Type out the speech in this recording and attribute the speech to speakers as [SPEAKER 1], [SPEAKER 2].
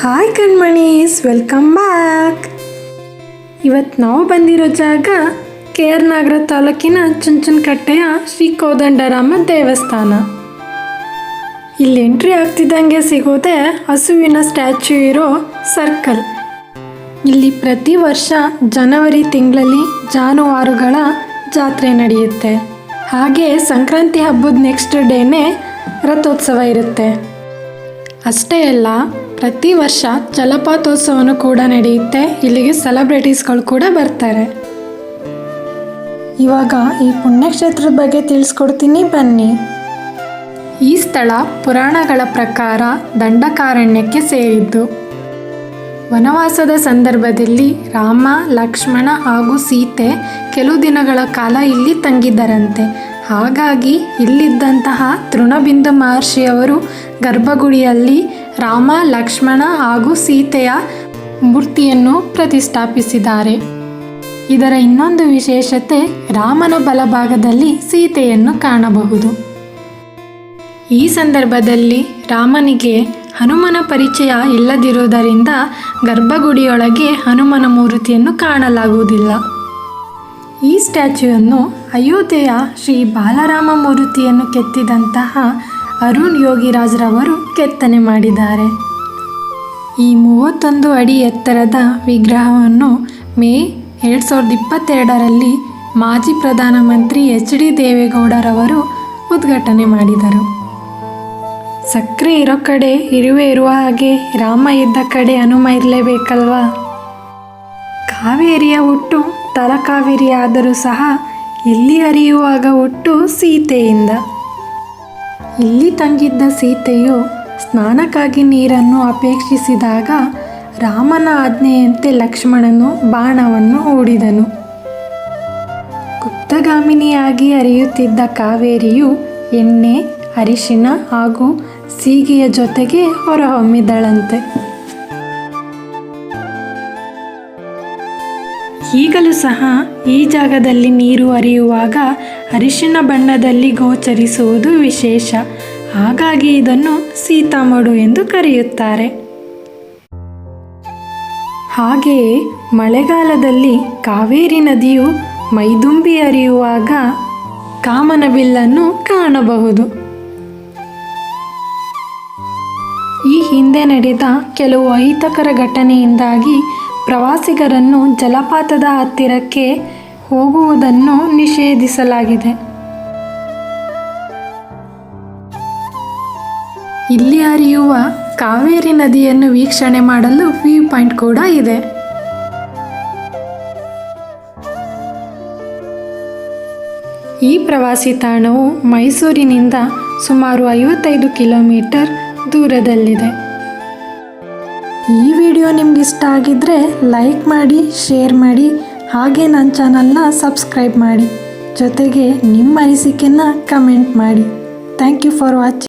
[SPEAKER 1] Hi ಕಣ್ಮಣೀಸ್ welcome back ಇವತ್ತು ನಾವು ಬಂದಿರೋ ಜಾಗ ಕೆ ಆರ್ ನಾಗರ ತಾಲೂಕಿನ ಚುಂಚನಕಟ್ಟೆಯ ಶ್ರೀ ಕೋದಂಡರಾಮ ದೇವಸ್ಥಾನ. ಇಲ್ಲಿ ಎಂಟ್ರಿ ಆಗ್ತಿದ್ದಂಗೆ ಸಿಗೋದೆ ಹಸುವಿನ ಸ್ಟ್ಯಾಚ್ಯೂ ಇರೋ ಸರ್ಕಲ್ ಇಲ್ಲಿ ಪ್ರತಿ ವರ್ಷ ಜನವರಿ ತಿಂಗಳಲ್ಲಿ ಜಾನುವಾರುಗಳ ಜಾತ್ರೆ ನಡೆಯುತ್ತೆ. ಹಾಗೆ ಸಂಕ್ರಾಂತಿ ಹಬ್ಬದ ನೆಕ್ಸ್ಟ್ ಡೇನೇ ರಥೋತ್ಸವ ಇರುತ್ತೆ. ಅಷ್ಟೇ ಅಲ್ಲ ಪ್ರತಿ ವರ್ಷ ಜಲಪಾತೋತ್ಸವನೂ ಕೂಡ ನಡೆಯುತ್ತೆ. ಇಲ್ಲಿಗೆ ಸೆಲೆಬ್ರಿಟೀಸ್ಗಳು ಕೂಡ ಬರ್ತಾರೆ. ಇವಾಗ ಈ ಪುಣ್ಯಕ್ಷೇತ್ರದ ಬಗ್ಗೆ ತಿಳಿಸ್ಕೊಡ್ತೀನಿ ಬನ್ನಿ. ಈ ಸ್ಥಳ ಪುರಾಣಗಳ ಪ್ರಕಾರ ದಂಡಕಾರಣ್ಯಕ್ಕೆ ಸೇರಿದ್ದು. ವನವಾಸದ ಸಂದರ್ಭದಲ್ಲಿ ರಾಮ, ಲಕ್ಷ್ಮಣ ಹಾಗೂ ಸೀತೆ ಕೆಲವು ದಿನಗಳ ಕಾಲ ಇಲ್ಲಿ ತಂಗಿದ್ದರಂತೆ. ಹಾಗಾಗಿ ಇಲ್ಲಿದ್ದಂತಹ ತೃಣಬಿಂದು ಮಹರ್ಷಿಯವರು ಗರ್ಭಗುಡಿಯಲ್ಲಿ ರಾಮ, ಲಕ್ಷ್ಮಣ ಹಾಗೂ ಸೀತೆಯ ಮೂರ್ತಿಯನ್ನು ಪ್ರತಿಷ್ಠಾಪಿಸಿದ್ದಾರೆ. ಇದರ ಇನ್ನೊಂದು ವಿಶೇಷತೆ ರಾಮನ ಬಲಭಾಗದಲ್ಲಿ ಸೀತೆಯನ್ನು ಕಾಣಬಹುದು. ಈ ಸಂದರ್ಭದಲ್ಲಿ ರಾಮನಿಗೆ ಹನುಮನ ಪರಿಚಯ ಇಲ್ಲದಿರುವುದರಿಂದ ಗರ್ಭಗುಡಿಯೊಳಗೆ ಹನುಮನ ಮೂರ್ತಿಯನ್ನು ಕಾಣಲಾಗುವುದಿಲ್ಲ. ಈ ಸ್ಟ್ಯಾಚ್ಯೂವನ್ನು ಅಯೋಧ್ಯೆಯ ಶ್ರೀ ಬಾಲರಾಮ ಮೂರ್ತಿಯನ್ನು ಕೆತ್ತಿದಂತಹ ಅರುಣ್ ಯೋಗಿರಾಜ್ರವರು ಕೆತ್ತನೆ ಮಾಡಿದ್ದಾರೆ. ಈ ಮೂವತ್ತೊಂದು ಅಡಿ ಎತ್ತರದ ವಿಗ್ರಹವನ್ನು ಮೇ ಎರಡು ಸಾವಿರದ ಇಪ್ಪತ್ತೆರಡರಲ್ಲಿ ಮಾಜಿ ಪ್ರಧಾನಮಂತ್ರಿ ಎಚ್ ಡಿ ದೇವೇಗೌಡರವರು ಉದ್ಘಾಟನೆ ಮಾಡಿದರು. ಸಕ್ಕರೆ ಇರೋ ಕಡೆ ಇರುವೆ ಇರುವ ಹಾಗೆ ರಾಮ ಇದ್ದ ಕಡೆ ಹನುಮ ಇರಲೇಬೇಕಲ್ವಾ? ಕಾವೇರಿಯ ಹುಟ್ಟು ತಲಕಾವೇರಿ ಆದರೂ ಸಹ ಇಲ್ಲಿ ಅರಿಯುವಾಗ ಹುಟ್ಟು ಸೀತೆಯಿಂದ. ಇಲ್ಲಿ ತಂಗಿದ್ದ ಸೀತೆಯು ಸ್ನಾನಕ್ಕಾಗಿ ನೀರನ್ನು ಅಪೇಕ್ಷಿಸಿದಾಗ ರಾಮನ ಆಜ್ಞೆಯಂತೆ ಲಕ್ಷ್ಮಣನು ಬಾಣವನ್ನು ಹೂಡಿದನು. ಗುಪ್ತಗಾಮಿನಿಯಾಗಿ ಹರಿಯುತ್ತಿದ್ದ ಕಾವೇರಿಯು ಎಣ್ಣೆ, ಅರಿಶಿನ ಹಾಗೂ ಸೀಗೆಯ ಜೊತೆಗೆ ಹೊರಹೊಮ್ಮಿದಳಂತೆ. ಈಗಲೂ ಸಹ ಈ ಜಾಗದಲ್ಲಿ ನೀರು ಹರಿಯುವಾಗ ಅರಿಶಿನ ಬಣ್ಣದಲ್ಲಿ ಗೋಚರಿಸುವುದು ವಿಶೇಷ. ಹಾಗಾಗಿ ಇದನ್ನು ಸೀತಾಮಡು ಎಂದು ಕರೆಯುತ್ತಾರೆ. ಹಾಗೆಯೇ ಮಳೆಗಾಲದಲ್ಲಿ ಕಾವೇರಿ ನದಿಯು ಮೈದುಂಬಿ ಹರಿಯುವಾಗ ಕಾಮನಬಿಲ್ಲನ್ನು ಕಾಣಬಹುದು. ಈ ಹಿಂದೆ ನಡೆದ ಕೆಲವು ಅಹಿತಕರ ಘಟನೆಯಿಂದಾಗಿ ಪ್ರವಾಸಿಗರನ್ನು ಜಲಪಾತದ ಹತ್ತಿರಕ್ಕೆ ಹೋಗುವುದನ್ನು ನಿಷೇಧಿಸಲಾಗಿದೆ. ಇಲ್ಲಿ ಹರಿಯುವ ಕಾವೇರಿ ನದಿಯನ್ನು ವೀಕ್ಷಣೆ ಮಾಡಲು ವ್ಯೂ ಪಾಯಿಂಟ್ ಕೂಡ ಇದೆ. ಈ ಪ್ರವಾಸಿ ತಾಣವು ಮೈಸೂರಿನಿಂದ ಸುಮಾರು ಐವತ್ತೈದು ಕಿಲೋಮೀಟರ್ ದೂರದಲ್ಲಿದೆ. ಈ ವಿಡಿಯೋ ನಿಮ್ಗೆ ಇಷ್ಟ ಆಗಿದ್ದರೆ ಲೈಕ್ ಮಾಡಿ, ಶೇರ್ ಮಾಡಿ ಹಾಗೆ ನನ್ನ ಚಾನಲ್ನ ಸಬ್ಸ್ಕ್ರೈಬ್ ಮಾಡಿ. ಜೊತೆಗೆ ನಿಮ್ಮ ಅನಿಸಿಕೆನ ಕಮೆಂಟ್ ಮಾಡಿ. Thank you for watching